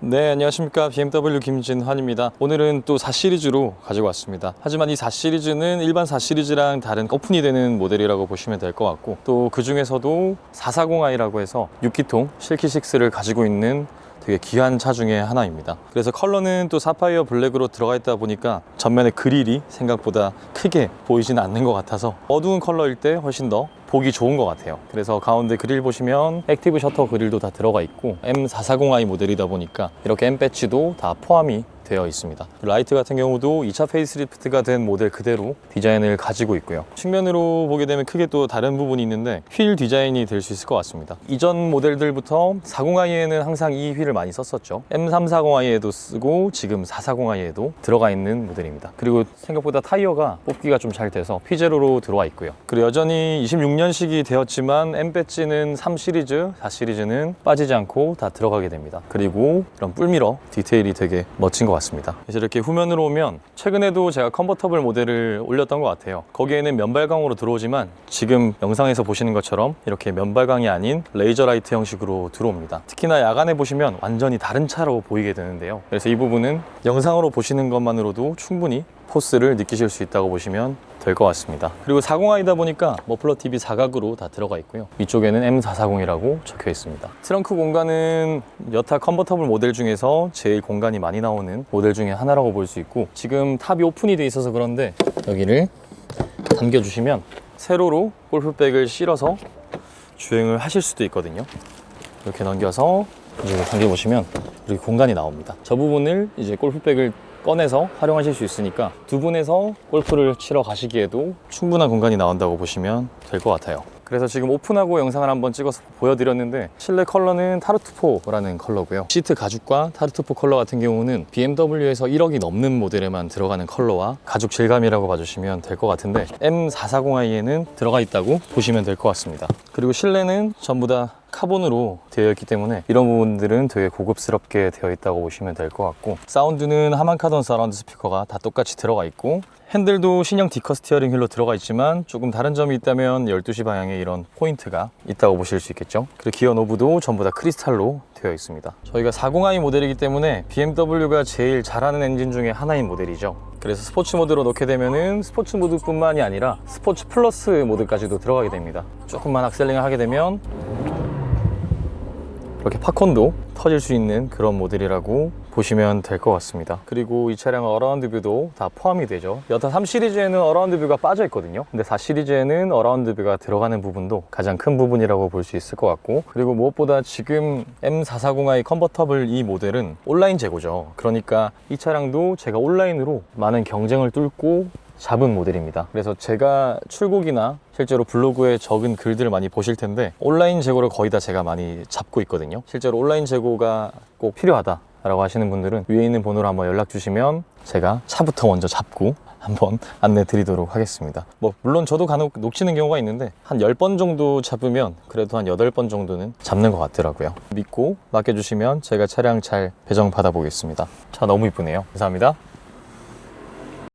네, 안녕하십니까. BMW 김진환입니다. 오늘은 또 4시리즈로 가지고 왔습니다. 하지만 이 4시리즈는 일반 4시리즈랑 다른 오픈이 되는 모델이라고 보시면 될 것 같고, 또 그 중에서도 440i라고 해서 6기통 실키6를 가지고 있는 되게 귀한 차 중에 하나입니다. 그래서 컬러는 또 사파이어 블랙으로 들어가 있다 보니까 전면에 그릴이 생각보다 크게 보이지는 않는 것 같아서 어두운 컬러일 때 훨씬 더 보기 좋은 것 같아요. 그래서 가운데 그릴 보시면 액티브 셔터 그릴도 다 들어가 있고 M440i 모델이다 보니까 이렇게 M 배치도 다 포함이 되어 있습니다. 라이트 같은 경우도 2차 페이스리프트가 된 모델 그대로 디자인을 가지고 있고요. 측면으로 보게 되면 크게 또 다른 부분이 있는데 휠 디자인이 될 수 있을 것 같습니다. 이전 모델들부터 40i에는 항상 이 휠을 많이 썼었죠. M340i에도 쓰고 지금 440i에도 들어가 있는 모델입니다. 그리고 생각보다 타이어가 뽑기가 좀 잘 돼서 피제로로 들어와 있고요. 그리고 여전히 26년식이 되었지만 M 배지는 3 시리즈, 4 시리즈는 빠지지 않고 다 들어가게 됩니다. 그리고 이런 뿔미러 디테일이 되게 멋진 것 같 습니다. 그래서 이렇게 후면으로 오면 최근에도 제가 컨버터블 모델을 올렸던 것 같아요. 거기에는 면발광으로 들어오지만 지금 영상에서 보시는 것처럼 이렇게 면발광이 아닌 레이저 라이트 형식으로 들어옵니다. 특히나 야간에 보시면 완전히 다른 차로 보이게 되는데요. 그래서 이 부분은 영상으로 보시는 것만으로도 충분히 포스를 느끼실 수 있다고 보시면 될 것 같습니다. 그리고 40i다 보니까 머플러 TV 사각으로 다 들어가 있고요. 위쪽에는 M440이라고 적혀 있습니다. 트렁크 공간은 여타 컨버터블 모델 중에서 제일 공간이 많이 나오는 모델 중에 하나라고 볼 수 있고 지금 탑이 오픈이 돼 있어서 그런데 여기를 당겨주시면 세로로 골프백을 실어서 주행을 하실 수도 있거든요. 이렇게 넘겨서 이제 당겨보시면 이렇게 공간이 나옵니다. 저 부분을 이제 골프백을 꺼내서 활용하실 수 있으니까 두 분에서 골프를 치러 가시기에도 충분한 공간이 나온다고 보시면 될 것 같아요. 그래서 지금 오픈하고 영상을 한번 찍어서 보여드렸는데 실내 컬러는 타르투포라는 컬러고요. 시트 가죽과 타르투포 컬러 같은 경우는 BMW에서 1억이 넘는 모델에만 들어가는 컬러와 가죽 질감이라고 봐주시면 될 것 같은데 M440i에는 들어가 있다고 보시면 될 것 같습니다. 그리고 실내는 전부 다 카본으로 되어 있기 때문에 이런 부분들은 되게 고급스럽게 되어 있다고 보시면 될 것 같고 사운드는 하만카돈 사라운드 스피커가 다 똑같이 들어가 있고 핸들도 신형 디커 스티어링 휠로 들어가 있지만 조금 다른 점이 있다면 12시 방향에 이런 포인트가 있다고 보실 수 있겠죠? 그리고 기어 노브도 전부 다 크리스탈로 되어 있습니다. 저희가 40i 모델이기 때문에 BMW가 제일 잘하는 엔진 중에 하나인 모델이죠. 그래서 스포츠 모드로 넣게 되면은 스포츠 모드뿐만이 아니라 스포츠 플러스 모드까지도 들어가게 됩니다. 조금만 악셀링을 하게 되면 이렇게 팝콘도 터질 수 있는 그런 모델이라고 보시면 될 것 같습니다. 그리고 이 차량은 어라운드 뷰도 다 포함이 되죠. 여타 3 시리즈에는 어라운드 뷰가 빠져 있거든요. 근데 4 시리즈에는 어라운드 뷰가 들어가는 부분도 가장 큰 부분이라고 볼 수 있을 것 같고 그리고 무엇보다 지금 M440i 컨버터블 이 모델은 온라인 재고죠. 그러니까 이 차량도 제가 온라인으로 많은 경쟁을 뚫고 잡은 모델입니다. 그래서 제가 출국이나 실제로 블로그에 적은 글들을 많이 보실 텐데 온라인 재고를 거의 다 제가 많이 잡고 있거든요. 실제로 온라인 재고가 꼭 필요하다. 라고 하시는 분들은 위에 있는 번호로 한번 연락 주시면 제가 차부터 먼저 잡고 한번 안내 드리도록 하겠습니다. 뭐 물론 저도 간혹 놓치는 경우가 있는데 한 10번 정도 잡으면 그래도 한 8번 정도는 잡는 것 같더라고요. 믿고 맡겨주시면 제가 차량 잘 배정 받아 보겠습니다. 차 너무 이쁘네요. 감사합니다.